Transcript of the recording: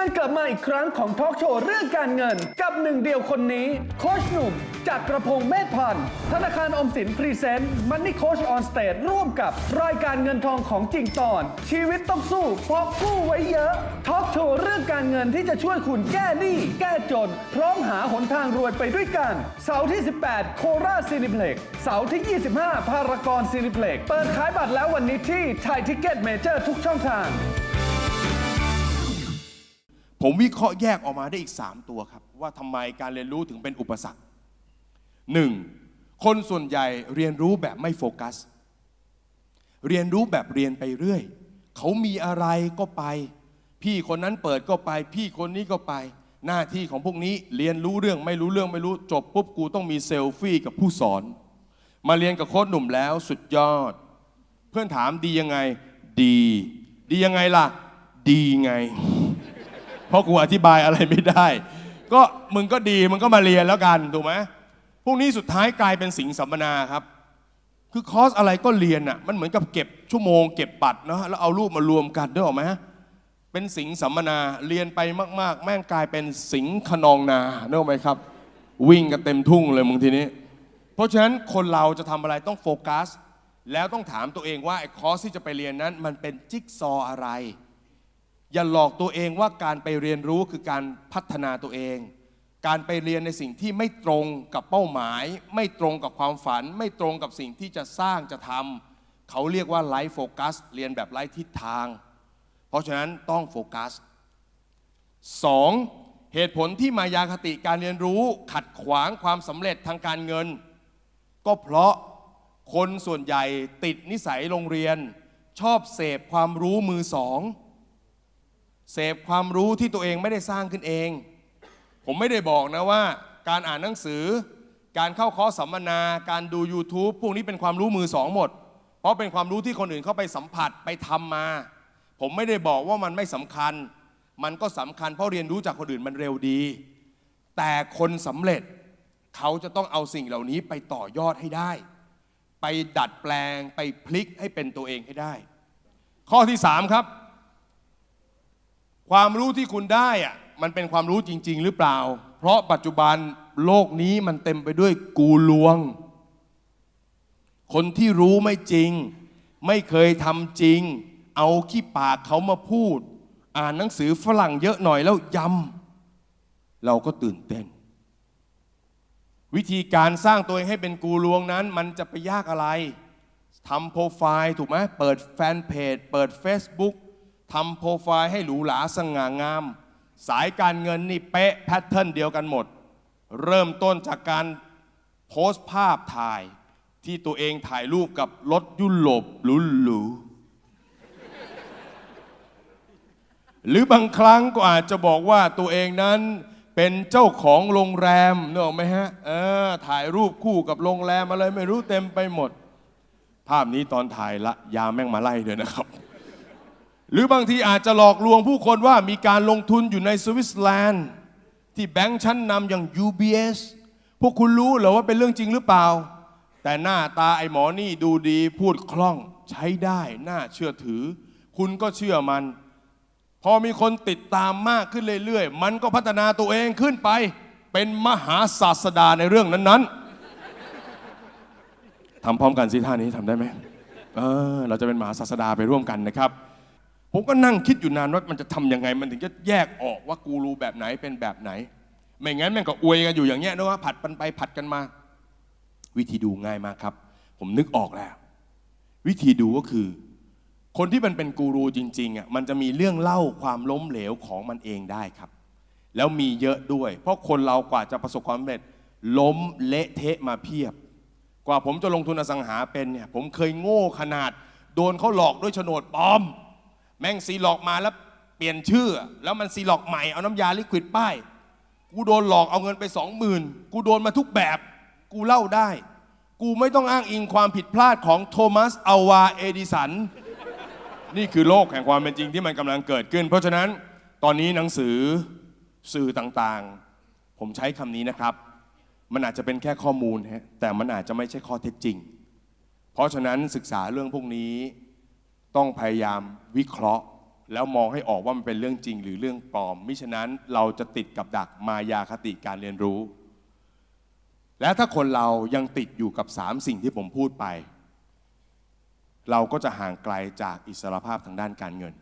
การกลับมาอีกครั้งของทอล์กโชว์เรื่องการเงิน กับหนึ่งเดียวคนนี้ โคชหนุ่ม จากกระพงเมธพันธ์ธนาคารอมสินพรีเซนต์มันนี่โคชออนสเตจร่วมกับรายการเงินทองของจริงตอน ชีวิตต้องสู้เพราะกู้ไว้เยอะทอล์กโชว์เรื่องการเงินที่จะช่วยคุณแก้หนี้แก้จน พร้อมหาหนทางรวยไปด้วยกัน เสาร์ที่ 18 โคราชซีนิเพล็กเสาร์ที่ 25 พารากอนซีนิเพล็กเปิดขายบัตรแล้ววันนี้ที่ไทยทิกเก็ตเมเจอร์ทุกช่องทาง ผมวิเคราะห์แยกออกมาได้อีก 3 ตัวครับ ว่าทำไมการเรียนรู้ถึงเป็นอุปสรรค 1. คนส่วนใหญ่เรียนรู้แบบไม่โฟกัส เรียนรู้แบบเรียนไปเรื่อย เขามีอะไรก็ไป พี่คนนั้นเปิดก็ไป พี่คนนี้ก็ไป หน้าที่ของพวกนี้เรียนรู้เรื่องไม่รู้เรื่องไม่รู้จบปุ๊บกูต้องมีเซลฟี่กับผู้สอน มาเรียนกับโค้ชหนุ่มแล้วสุดยอด เพื่อนถามดียังไง ดี ดียังไงล่ะ ดีไง เพราะกูอธิบายอะไรไม่ได้ ก็มึงก็ดีมึงก็มาเรียนแล้วกันถูกไหมพวกนี้สุดท้ายกลายเป็นสิงสัมมนาครับ คือคอร์สอะไรก็เรียนอะมันเหมือนกับเก็บชั่วโมงเก็บบัตรเนาะแล้วเอารูปมารวมกันด้วยหรอไหมเป็นสิงสัมมนาเรียนไปมาก ๆ แม่งกลายเป็นสิงขนองนาเนอะไหมครับ วิ่งกันเต็มทุ่งเลยมึงทีนี้ เพราะฉะนั้นคนเราจะทำอะไรต้องโฟกัส แล้วต้องถามตัวเองว่าไอ้คอร์สที่จะไปเรียนนั้น มันเป็นจิ๊กซออะไร อย่าหลอกตัวเองว่าการไปเรียนรู้คือการพัฒนาตัวเอง การไปเรียนในสิ่งที่ไม่ตรงกับเป้าหมาย ไม่ตรงกับความฝัน ไม่ตรงกับสิ่งที่จะสร้างจะทำเขาเรียกว่าไลฟ์โฟกัสเรียนแบบไร้ทิศทาง เพราะฉะนั้นต้องโฟกัส 2. เหตุผลที่มายาคติการเรียนรู้ขัดขวางความสำเร็จทางการเงิน ก็เพราะคนส่วนใหญ่ติดนิสัยโรงเรียน ชอบเสพความรู้มือสอง เสพความรู้ที่ตัวเองไม่ได้สร้างขึ้นเอง ผมไม่ได้บอกนะว่า การอ่านหนังสือ การเข้าคอร์สสัมมนา การดู YouTube พวกนี้เป็นความรู้มือสองหมด เพราะเป็นความรู้ที่คนอื่นเข้าไปสัมผัสไปทำมา ผมไม่ได้บอกว่ามันไม่สำคัญ มันก็สำคัญเพราะเรียนรู้จากคนอื่นมันเร็วดี แต่คนสำเร็จเขาจะต้องเอาสิ่งเหล่านี้ไปต่อยอดให้ได้ ไปดัดแปลงไปพลิกให้เป็นตัวเองให้ได้ ข้อที่สามครับ ความรู้ที่คุณได้อะมันเป็นความรู้จริง ๆ หรือเปล่า เพราะปัจจุบันโลกนี้มันเต็มไปด้วยกูลวง คนที่รู้ไม่จริง ไม่เคยทำจริง เอาขี้ปากเขามาพูด อ่านหนังสือฝรั่งเยอะหน่อยแล้วยำเราก็ตื่นเต้น วิธีการสร้างตัวเองให้เป็นกูลวงนั้น มันจะไปยากอะไรทำโปรไฟล์ถูกไหมเปิดแฟนเพจ เปิด Facebook ทำโปรไฟล์ให้หรูหราสง่างาม สายการเงินนี่เป๊ะแพทเทิร์นเดียวกันหมด เริ่มต้นจากการโพสต์ภาพถ่าย ที่ตัวเองถ่ายรูปกับรถยุโรปหรูๆหรือบางครั้งก็อาจจะบอกว่าตัวเองนั้นเป็นเจ้าของโรงแรมนึกออกไหมฮะเออถ่ายรูปคู่กับโรงแรมอะไรไม่รู้เต็มไปหมด ภาพนี้ตอนถ่ายละยาแม่งมาไล่เลยนะครับ หรือบางทีอาจจะหลอกลวงผู้คนว่ามีการลงทุนอยู่ในสวิตเซอร์แลนด์ ที่แบงค์ชั้นนำอย่าง UBS พวกคุณรู้หรือว่าเป็นเรื่องจริงหรือเปล่า แต่หน้าตาไอ้หมอนี่ดูดีพูดคล่องใช้ได้น่าเชื่อถือ คุณก็เชื่อมัน พอมีคนติดตามมากขึ้นเรื่อยๆ มันก็พัฒนาตัวเองขึ้นไป เป็นมหาศาสดาในเรื่องนั้นๆทำพร้อมกันสิท่านี้ทำได้ไหมเออเราจะเป็นมหาศาสดาไปร่วมกันนะครับ ผมก็นั่งคิดอยู่นานว่ามันจะทำยังไง มันถึงจะแยกออกว่ากูรูแบบไหนเป็นแบบไหน ไม่งั้นแม่งก็อวยกันอยู่อย่างเงี้ยนะว่าผัดกันไปผัดกันมา วิธีดูง่ายมากครับ ผมนึกออกแล้ว วิธีดูก็คือ คนที่มันเป็นกูรูจริงๆอะมันจะมีเรื่องเล่าความล้มเหลวของมันเองได้ครับ แล้วมีเยอะด้วย เพราะคนเรากว่าจะประสบความสำเร็จ ล้มเละเทะมาเพียบ กว่าผมจะลงทุนอสังหาเป็นเนี่ยผมเคยโง่ขนาด โดนเขาหลอกด้วยโฉนดปลอม แม่งซีหลอกมาแล้วเปลี่ยนชื่อ แล้วมันซีหลอกใหม่เอาน้ำยาลิควิดป้าย กูโดนหลอกเอาเงินไปสองหมื่นกูโดนมาทุกแบบ กูเล่าได้ กูไม่ต้องอ้างอิงความผิดพลาดของโทมัสอาวาเอดิสัน นี่คือโลกแห่งความเป็นจริงที่มันกำลังเกิดขึ้น เพราะฉะนั้นตอนนี้หนังสือสื่อต่างๆ ผมใช้คำนี้นะครับ มันอาจจะเป็นแค่ข้อมูลฮะแต่มันอาจจะไม่ใช่ข้อเท็จจริง เพราะฉะนั้นศึกษาเรื่องพวกนี้ ต้องพยายามวิเคราะห์ แล้วมองให้ออกว่ามันเป็นเรื่องจริงหรือเรื่องปลอม มิฉะนั้นเราจะติดกับดักมายาคติการเรียนรู้ และถ้าคนเรายังติดอยู่กับสามสิ่งที่ผมพูดไป เราก็จะห่างไกลจากอิสรภาพทางด้านการเงิน